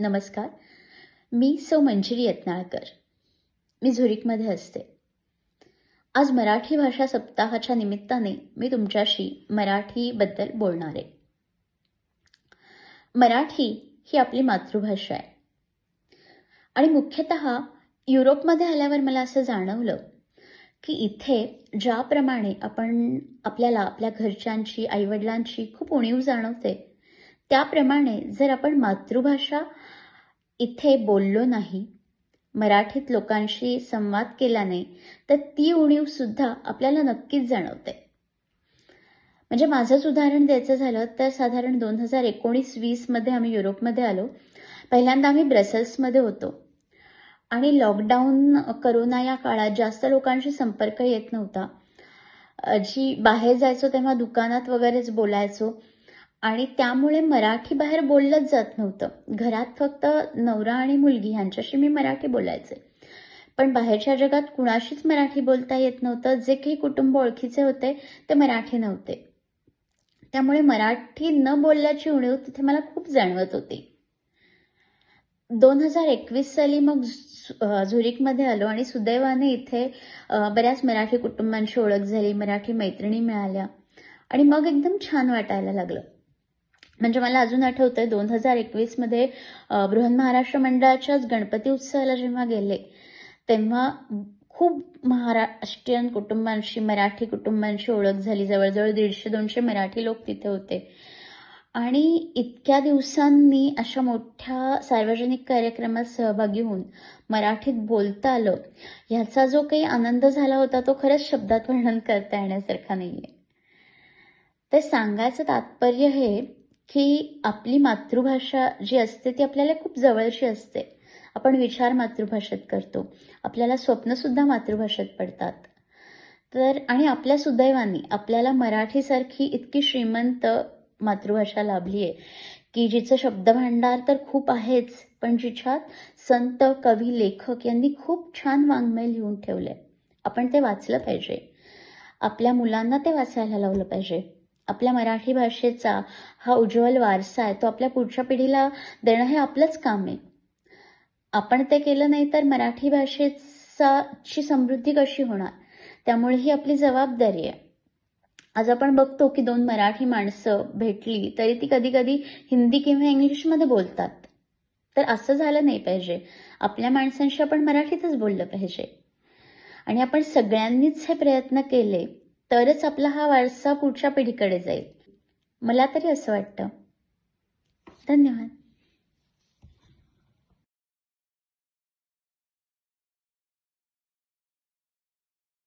नमस्कार. मी सौ मंजिरी यत्नाळकर. मी झुरिकमध्ये असते. आज मराठी भाषा सप्ताहाच्या निमित्ताने मी तुमच्याशी मराठीबद्दल बोलणार आहे. मराठी ही आपली मातृभाषा आहे. आणि मुख्यतः युरोपमध्ये आल्यावर मला असं जाणवलं की इथे ज्याप्रमाणे आपण आपल्याला आपल्या घरच्यांची आईवडिलांची खूप उणीव जाणवते त्याप्रमाणे जर आपण मातृभाषा इथे बोललो नाही मराठीत लोकांशी संवाद केला नाही तर ती उणीवसुद्धा आपल्याला नक्कीच जाणवते. म्हणजे माझंच उदाहरण द्यायचं झालं तर साधारण दोन हजार एकोणीस वीसमध्ये आम्ही युरोपमध्ये आलो. पहिल्यांदा आम्ही ब्रसेल्समध्ये होतो. आणि लॉकडाऊन करोना या काळात जास्त लोकांशी संपर्क येत नव्हता. जी बाहेर जायचो तेव्हा दुकानात वगैरेच बोलायचो. आणि त्यामुळे मराठी बाहेर बोललंच जात नव्हतं. घरात फक्त नवरा आणि मुलगी ह्यांच्याशी मी मराठी बोलायचे. पण बाहेरच्या जगात कुणाशीच मराठी बोलता येत नव्हतं. जे काही कुटुंब ओळखीचे होते ते मराठी नव्हते. त्यामुळे मराठी न बोलल्याची उणीव तिथे मला खूप जाणवत होती. दोन हजार एकवीस साली मग झु- झुरिकमध्ये आलो आणि सुदैवाने इथे बऱ्याच मराठी कुटुंबांची ओळख झाली मराठी मैत्रिणी मिळाल्या आणि मग एकदम छान वाटायला लागलं. म्हणजे मला अजून आठवतंय दोन हजार एकवीसमध्ये बृहन्महाराष्ट्र महाराष्ट्र मंडळाच्याच गणपती उत्सवाला जेव्हा गेले तेव्हा खूप महाराष्ट्रीयन कुटुंबांशी मराठी कुटुंबांशी ओळख झाली. जवळजवळ दीडशे दोनशे मराठी लोक तिथे होते. आणि इतक्या दिवसांनी अशा मोठ्या सार्वजनिक कार्यक्रमात सहभागी होऊन मराठीत बोलता आलं ह्याचा जो काही आनंद झाला होता तो खरंच शब्दात वर्णन करता येण्यासारखा नाही आहे तर सांगायचं तात्पर्य हे की आपली मातृभाषा जी असते ती आपल्याला खूप जवळची असते. आपण विचार मातृभाषेत करतो. आपल्याला स्वप्नसुद्धा मातृभाषेत पडतात. तर आणि आपल्या सुदैवाने आपल्याला मराठीसारखी इतकी श्रीमंत मातृभाषा लाभली आहे की जिचं शब्दभांडार तर खूप आहेच पण जिच्यात संत कवी लेखक यांनी खूप छान वाङ्मय लिहून ठेवलं आहे आपण ते वाचलं पाहिजे. आपल्या मुलांना ते वाचायला लावलं पाहिजे. आपल्या मराठी भाषेचा हा उज्ज्वल वारसा आहे तो आपल्या पुढच्या पिढीला देणं हे आपलंच काम आहे. आपण ते केलं नाही तर मराठी भाषेचा ची समृद्धी कशी होणार? त्यामुळे ही आपली जबाबदारी आहे. आज आपण बघतो की दोन मराठी माणसं भेटली तरी ती कधी कधी हिंदी किंवा इंग्लिशमध्ये बोलतात. तर असं झालं नाही पाहिजे. आपल्या माणसांशी आपण मराठीतच बोललं पाहिजे. आणि आपण सगळ्यांनीच हे प्रयत्न केले तरच आपला हा वारसा पुढच्या पिढीकडे जाईल. मला तरी असं वाटतं. धन्यवाद.